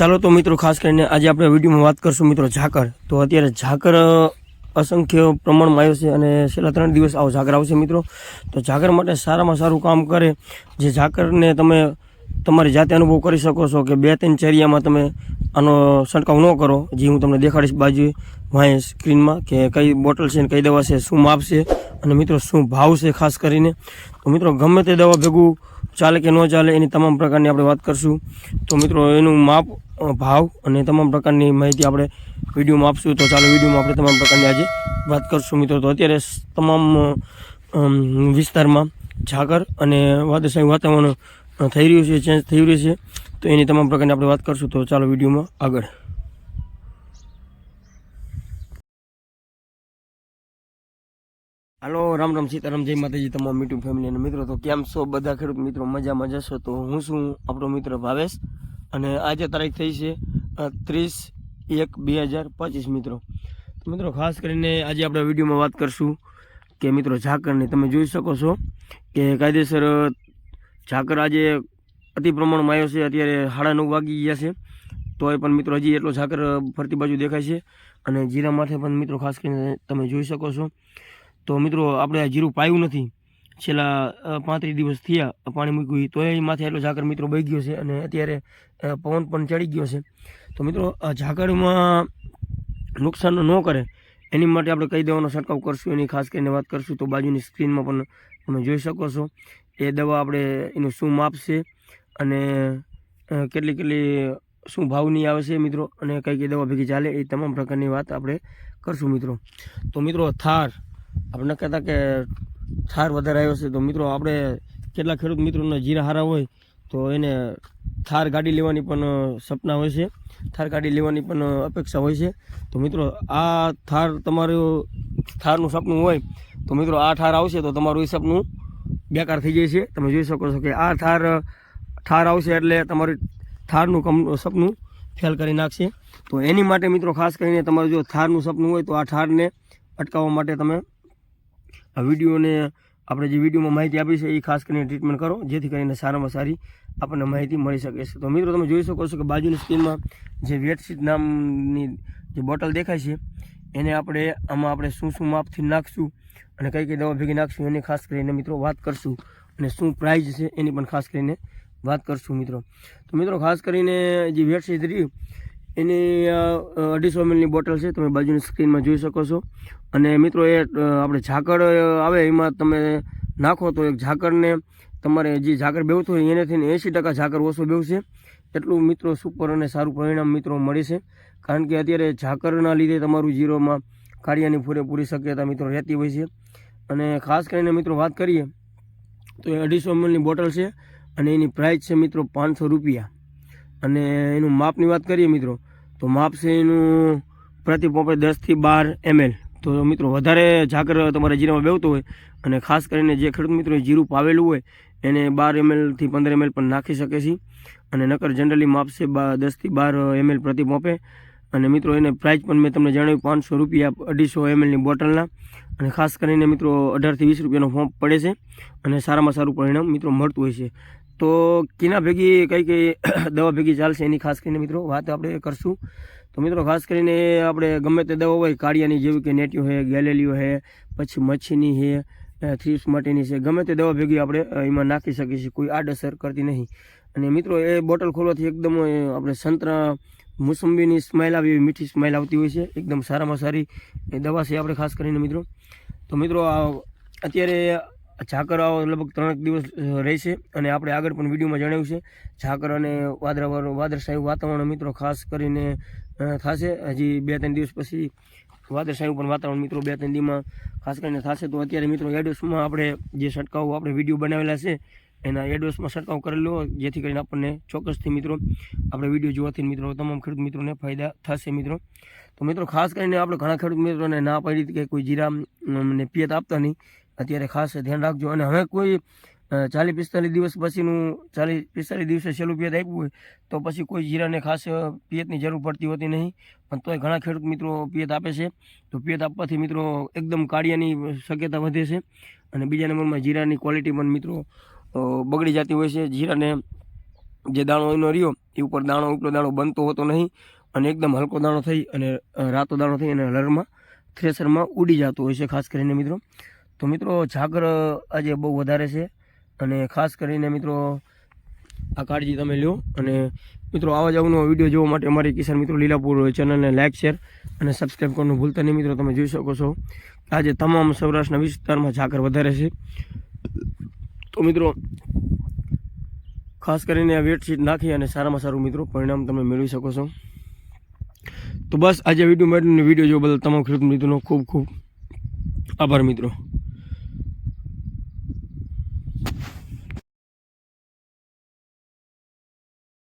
ચાલો તો મિત્રો, ખાસ કરીને આજે આપણે વિડીયોમાં વાત કરશું મિત્રો ઝાકર. તો અત્યારે ઝાકર અસંખ્ય પ્રમાણમાં આવ્યો છે અને છેલ્લા ત્રણ દિવસ આવો ઝાકર આવશે મિત્રો. તો ઝાકર માટે સારામાં સારું કામ કરે. જે ઝાકરને તમે તમારી જાતે અનુભવ કરી શકો છો કે બે ત્રણ ચેરિયામાં તમે આનો છંટકાવ ન કરો, જે હું તમને દેખાડીશ બાજુ વાંહે સ્ક્રીનમાં કે કઈ બોટલ છે ને કઈ દવા છે, શું માપ છે અને મિત્રો શું ભાવ છે ખાસ કરીને. તો મિત્રો ગમે તે દવા ભેગું ચાલે કે ન ચાલે એની તમામ પ્રકારની આપણે વાત કરશું. તો મિત્રો એનું માપ ભાવ અને તમામ પ્રકારની માહિતી આપણે વિડીયોમાં આપશું. તો ચાલો વિડીયોમાં આપણે તમામ પ્રકારની આજે વાત કરશું. મિત્રો તો અત્યારે તમામ વિસ્તારમાં ઝાકર અને વાદળશાહી વાતાવરણ થઈ રહ્યું છે ચેન્જ થઈ રહ્યું છે. તો એની તમામ પ્રકારની આપણે વાત કરશું. તો ચાલો વિડીયોમાં આગળ. હાલો, રામ રામ સીતારામ, જય માતાજી તમામ મીઠું ફેમિલી અને મિત્રો. તો કેમ છો બધા ખેડૂત મિત્રો? મજામાં જશો તો હું છું આપણો મિત્ર ભાવેશ. અને આજે તારીખ થઈ છે ત્રીસ એક બે હજાર પચીસ મિત્રો. તો મિત્રો, ખાસ કરીને આજે આપણે વિડીયોમાં વાત કરશું કે મિત્રો ઝાકરની તમે જોઈ શકો છો કે કાયદેસર ઝાકર આજે અતિ પ્રમાણમાં આવ્યો છે. અત્યારે સાડા નવ વાગી ગયા છે. તોય પણ મિત્રો હજી એટલો ઝાકર ફરતી બાજુ દેખાય છે. અને જીરા માથે પણ મિત્રો ખાસ કરીને તમે જોઈ શકો છો. તો મિત્રો આપણે આ જીરું પાયું નથી. છેલ્લા પાંત્રીસ દિવસ થયા પાણી મૂક્યું તોય માથે એટલો ઝાકર મિત્રો બહી ગયો છે અને અત્યારે પવન પણ ચડી ગયો છે. તો મિત્રો ઝાકરમાં નુકસાન ન કરે. એની માટે આપણે કઈ દેવાનો છંટકાવ કરશું. એની ખાસ કરીને વાત કરશું તો બાજુની સ્ક્રીનમાં પણ તમે જોઈ શકો છો. એ દવા આપણે એનું શું માપ છે અને કેટલી કેટલી, શું ભાવની આવે છે મિત્રો અને કઈ કઈ દવા ભેગી ચાલે એ તમામ પ્રકારની વાત આપણે કરશું મિત્રો. તો મિત્રો થાર, આપણે કહેતા કે થાર વધારે આવ્યો છે, તો મિત્રો આપણે કેટલા ખેડૂત મિત્રોના જીરા હારા હોય તો એને થાર ગાડી લેવાની પણ સપના હોય છે. થાર ગાડી લેવાની પણ અપેક્ષા હોય છે. તો મિત્રો આ થાર તમારું, થારનું સપનું હોય તો મિત્રો આ થાર આવશે તો તમારું એ સપનું બેકાર થઈ જાય છે. તમે જોઈ શકો છો કે આ થાર ઠાર આવશે એટલે તમારું થારનું કમ, સપનું ફેલ કરી નાખશે. તો એની માટે મિત્રો ખાસ કરીને તમારું જો થારનું સપનું હોય તો આ થારને અટકાવવા માટે તમે આ વિડીયોને આપણે જે વિડીયોમાં માહિતી આપી છે એ ખાસ કરીને ટ્રીટમેન્ટ કરો, જેથી કરીને સારામાં સારી આપણને માહિતી મળી શકે છે. તો મિત્રો તમે જોઈ શકો છો કે બાજુની સ્ક્રીનમાં જે વેટશીટ નામની જે બોટલ દેખાય છે, એને આપણે, આમાં આપણે શું શું માપથી નાખશું અને કઈ કઈ દવા ભેગી નાખશું એની ખાસ કરીને મિત્રો વાત કરશું અને શું પ્રાઇઝ છે એની પણ ખાસ કરીને વાત કરશું મિત્રો. તો મિત્રો ખાસ કરીને જે વેટશીટ રહી એની અઢીસો એમએલની બોટલ છે, તમે બાજુની સ્ક્રીનમાં જોઈ શકો છો. અને મિત્રો એ આપણે ઝાકળ આવે એમાં તમે નાખો તો એક ઝાકળને તમારે જે ઝાકળ બેવતું હોય એનાથી એંસી ટકા ઝાકળ ઓછો બેવશે. એટલું મિત્રો સુપર અને સારું પરિણામ મિત્રો મળે છે. કારણ કે અત્યારે ઝાકરના લીધે તમારું જીરોમાં કાળિયાની પૂરેપૂરી શક્યતા મિત્રો રહેતી હોય છે. અને ખાસ કરીને મિત્રો વાત કરીએ, તો એ અઢીસો એમએલની બોટલ છે અને એની પ્રાઇસ છે મિત્રો પાંચસો રૂપિયા. અને એનું માપની વાત કરીએ મિત્રો, તો માપ છે એનું પ્રતિ પોપે દસથી બાર એમએલ તો મિત્રો વધારે ઝાકર તમારે જીરામાં બેવતું હોય અને ખાસ કરીને જે ખેડૂત મિત્રોએ જીરું પાવેલું હોય, એને બાર એમએલથી પંદર એમએલ પણ નાખી શકે છે. અને નકર જનરલી માપ છે બા દસથી બાર એમએલ પ્રતિ પોપે. અને મિત્રો એને પ્રાઇસ પણ મેં તમને જણાવ્યું, પાંચસો રૂપિયા અઢીસો એમએલની બોટલના. અને ખાસ કરીને મિત્રો અઢારથી વીસ રૂપિયાનો ફોર્મ પડે છે અને સારામાં સારું પરિણામ મિત્રો મળતું હોય છે. તો કિના ભેગી કઈ કઈ દવા ભેગી ચાલશે એની ખાસ કરીને મિત્રો વાત આપણે કરશું. તો મિત્રો ખાસ કરીને આપણે ગમે તે દવા હોય, કાળિયાની જેવી કે નેટિયો છે ગેલેલિયો છે પછી મચ્છીની છે થ્રીપ્સ માટેની છે, ગમે તે દવા ભેગી આપણે એમાં નાખી શકીએ છીએ, કોઈ આડઅસર કરતી નહીં. અને મિત્રો એ બોટલ ખોલવાથી એકદમ આપણે સંતરા મોસંબીની સ્માઇલ આવી એવી મીઠી સ્માઇલ આવતી હોય છે. એકદમ સારામાં સારી એ દવા છે આપણે ખાસ કરીને મિત્રો. તો મિત્રો અત્યારે ઝાકર લગભગ ત્રણેક દિવસ રહેશે અને આપણે આગળ પણ વિડીયોમાં જણાવ્યું છે. ઝાકર અને વાદળા વાદળશાહી વાતાવરણ મિત્રો ખાસ કરીને થશે. હજી બે ત્રણ દિવસ પછી વાદળશાહી પણ વાતાવરણ મિત્રો બે ત્રણ દિવસમાં ખાસ કરીને થશે. તો અત્યારે મિત્રો, એડ્રેસમાં આપણે જે છંટકાવ આપણે વીડિયો બનાવેલા છે એના એડોસમાં છંટકાવ કરેલો જેથી કરીને આપણને ચોક્કસથી મિત્રો આપણે વીડિયો જોવાથી મિત્રો તમામ ખેડૂત મિત્રોને ફાયદા થશે મિત્રો. તો મિત્રો, ખાસ કરીને આપણે ઘણા ખેડૂત મિત્રોને ના પાડી કે કોઈ જીરા ને પિયત આપતા નહીં. અત્યારે ખાસ ધ્યાન રાખજો. અને હવે કોઈ ચાલીસ પિસ્તાલીસ દિવસ પછીનું, ચાલીસ પિસ્તાલીસ દિવસે છેલ્લું પિયત આપ્યું હોય, તો પછી કોઈ જીરાને ખાસ પિયતની જરૂર પડતી હોતી નહીં. પણ તોય ઘણા ખેડૂત મિત્રો પિયત આપે છે. તો પિયત આપવાથી મિત્રો એકદમ કાળિયાની શક્યતા વધે છે. અને બીજા નંબરમાં જીરાની ક્વોલિટી પણ મિત્રો બગડી જતી હોય છે જીરાને જે દાણો એનો રહ્યો, એ ઉપર દાણો, ઉપલો દાણો બનતો હોતો નહીં અને એકદમ હલકો દાણો થઈ અને રાતો દાણો થઈ અને લરમાં થ્રેસરમાં ઉડી જતો હોય છે, ખાસ કરીને મિત્રો. તો મિત્રો ઝાકર આજે બહુ વધારે છે અને ખાસ કરીને મિત્રો, આ કાળજી તમે લ્યો અને મિત્રો, આવા જ વીડિયો જોવા માટે અમારી કિસાન મિત્રો લીલાપુર ચેનલને લાઇક શેર અને સબસ્ક્રાઈબ કરવાનું ભૂલતા નહીં મિત્રો, તમે જોઈ શકો છો. આજે તમામ સૌરાષ્ટ્રના વિસ્તારમાં ઝાકર વધારે છે. તો મિત્રો, ખાસ કરીને આ વેટશીટ નાખી અને સારામાં સારું મિત્રો પરિણામ તમે મેળવી શકો છો. તો બસ, આજે વીડિયો માટે વીડિયો જોવા બદલ તમામ ખેડૂત મિત્રોનો ખૂબ ખૂબ આભાર મિત્રો.